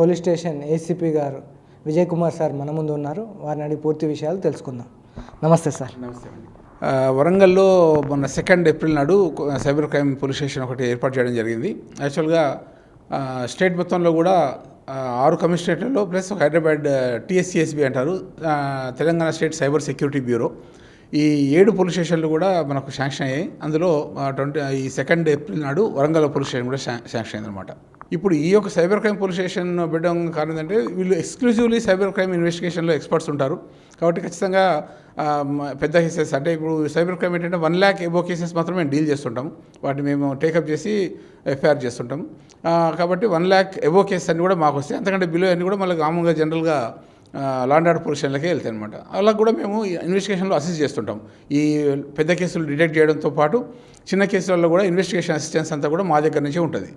Police station ACP గారు Vijay Kumar sir మన ముందు ఉన్నారు. వారిని అడిగి పూర్తి విషయాలు తెలుసుకుందాం. నమస్తే సార్. నమస్తే అండి. వరంగల్లో మొన్న సెకండ్ ఏప్రిల్ నాడు సైబర్ క్రైమ్ పోలీస్ స్టేషన్ ఒకటి ఏర్పాటు చేయడం జరిగింది. యాక్చువల్గా స్టేట్ మొత్తంలో కూడా ఆరు కమిషనరేట్లలో ప్లస్ ఒక హైదరాబాద్ టీఎస్సిఎస్బి అంటారు. Telangana state cyber security bureau. ఈ ఏడు పోలీస్ స్టేషన్లు కూడా మనకు శాంక్షన్ అయ్యాయి. అందులో ట్వంటీ ఈ సెకండ్ ఏప్రిల్ నాడు వరంగల్ పోలీస్ స్టేషన్ కూడా శా- శాంక్షన్ అయిందనమాట ఇప్పుడు ఈ యొక్క సైబర్ క్రైమ్ పోలీస్ స్టేషన్ పెట్టడం కారణం ఏంటంటే వీళ్ళు ఎక్స్క్లూజివ్లీ సైబర్ క్రైమ్ ఇన్వెస్టిగేషన్లో ఎక్స్పర్ట్స్ ఉంటారు. కాబట్టి ఖచ్చితంగా పెద్ద కేసెస్ అంటే ఇప్పుడు సైబర్ క్రైమ్ ఏంటంటే వన్ ల్యాక్ ఎబో కేసెస్ మాత్రమే మేము డీల్ చేస్తుంటాం. వాటిని మేము టేకప్ చేసి ఎఫ్ఐఆర్ చేస్తుంటాం. కాబట్టి వన్ ల్యాక్ ఎబో కేసెస్ అన్ని కూడా మాకు వస్తాయి. అంతకంటే బిలో అన్ని కూడా మళ్ళీ కామన్గా జనరల్గా లాండ్ ఆర్డర్ పొజిషన్లకే వెళ్తాయి అనమాట అలా కూడా మేము ఇన్వెస్టిగేషన్లో అసిస్ట్ చేస్తుంటాం. ఈ పెద్ద కేసులు డిటెక్ట్ చేయడంతో పాటు చిన్న కేసులలో కూడా ఇన్వెస్టిగేషన్ అసిస్టెన్స్ అంతా కూడా మా దగ్గర నుంచే ఉంటుంది.